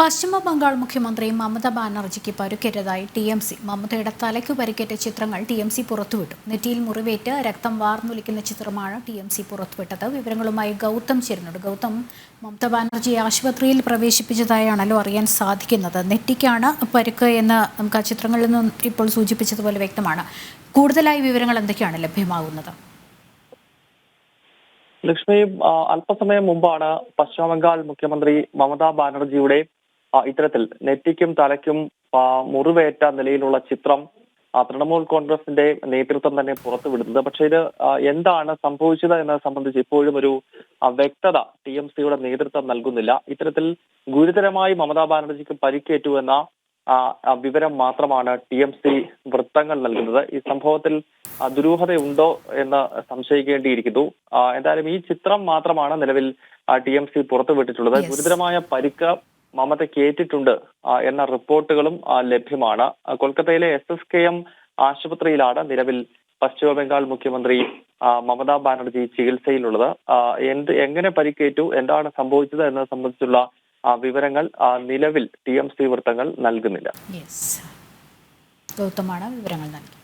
പശ്ചിമ ബംഗാൾ മുഖ്യമന്ത്രി മമത ബാനർജിക്ക് പരുക്കേറ്റതായി ടി എം സി. മമതയുടെ തലയ്ക്ക് പരിക്കേറ്റ ചിത്രങ്ങൾ ടി എം സി പുറത്തുവിട്ടു. നെറ്റിയിൽ മുറിവേറ്റ് രക്തം വാർന്നൊലിക്കുന്ന ചിത്രമാണ് ടി എം സി പുറത്തുവിട്ടത്. വിവരങ്ങളുമായി ഗൗതം ചേരുന്നുണ്ട്. ഗൗതം മമത ബാനർജിയെ ആശുപത്രിയിൽ പ്രവേശിപ്പിച്ചതായാണല്ലോ അറിയാൻ സാധിക്കുന്നത്. നെറ്റിക്കാണ് പരുക്ക് എന്ന് നമുക്ക് ആ ചിത്രങ്ങളിൽ നിന്നും ഇപ്പോൾ സൂചിപ്പിച്ചതുപോലെ വ്യക്തമാണ്. കൂടുതലായി വിവരങ്ങൾ എന്തൊക്കെയാണ് ലഭ്യമാകുന്നത്? ലക്ഷ്മി അല്പസമയം മുമ്പാണ് പശ്ചിമ ബംഗാൾ മുഖ്യമന്ത്രി മമതാ ബാനർജിയുടെ ഇത്തരത്തിൽ നെറ്റിക്കും തലയ്ക്കും മുറിവേറ്റ നിലയിലുള്ള ചിത്രം തൃണമൂൽ കോൺഗ്രസിന്റെ നേതൃത്വം തന്നെ പുറത്തുവിടുന്നത്. പക്ഷെ ഇത് എന്താണ് സംഭവിച്ചത് എന്നത് സംബന്ധിച്ച് ഇപ്പോഴും ഒരു വ്യക്തത ടി എം സിയുടെ നേതൃത്വം നൽകുന്നില്ല. ഇത്തരത്തിൽ ഗുരുതരമായി മമതാ ബാനർജിക്ക് പരിക്കേറ്റു എന്ന വിവരം മാത്രമാണ് ടി എം സി വൃത്തങ്ങൾ നൽകുന്നത്. ഈ സംഭവത്തിൽ ദുരൂഹതയുണ്ടോ എന്ന് സംശയിക്കേണ്ടിയിരിക്കുന്നു. എന്തായാലും ഈ ചിത്രം മാത്രമാണ് നിലവിൽ ടി എം സി പുറത്തുവിട്ടിട്ടുള്ളത്. ഗുരുതരമായ പരിക്ക് മമതയ്ക്ക് കേറ്റിട്ടുണ്ട് എന്ന റിപ്പോർട്ടുകളും ലഭ്യമാണ്. കൊൽക്കത്തയിലെ എസ് എസ് കെ എം ആശുപത്രിയിലാണ് നിലവിൽ പശ്ചിമ ബംഗാൾ മുഖ്യമന്ത്രി മമതാ ബാനർജി ചികിത്സയിലുള്ളത്. എന്ത് എങ്ങനെ പരിക്കേറ്റു എന്താണ് സംഭവിച്ചത് എന്നത് സംബന്ധിച്ചുള്ള വിവരങ്ങൾ നിലവിൽ ടി എം സി വൃത്തങ്ങൾ നൽകുന്നില്ല ഗൗതമാണ് വിവരങ്ങൾ നൽകി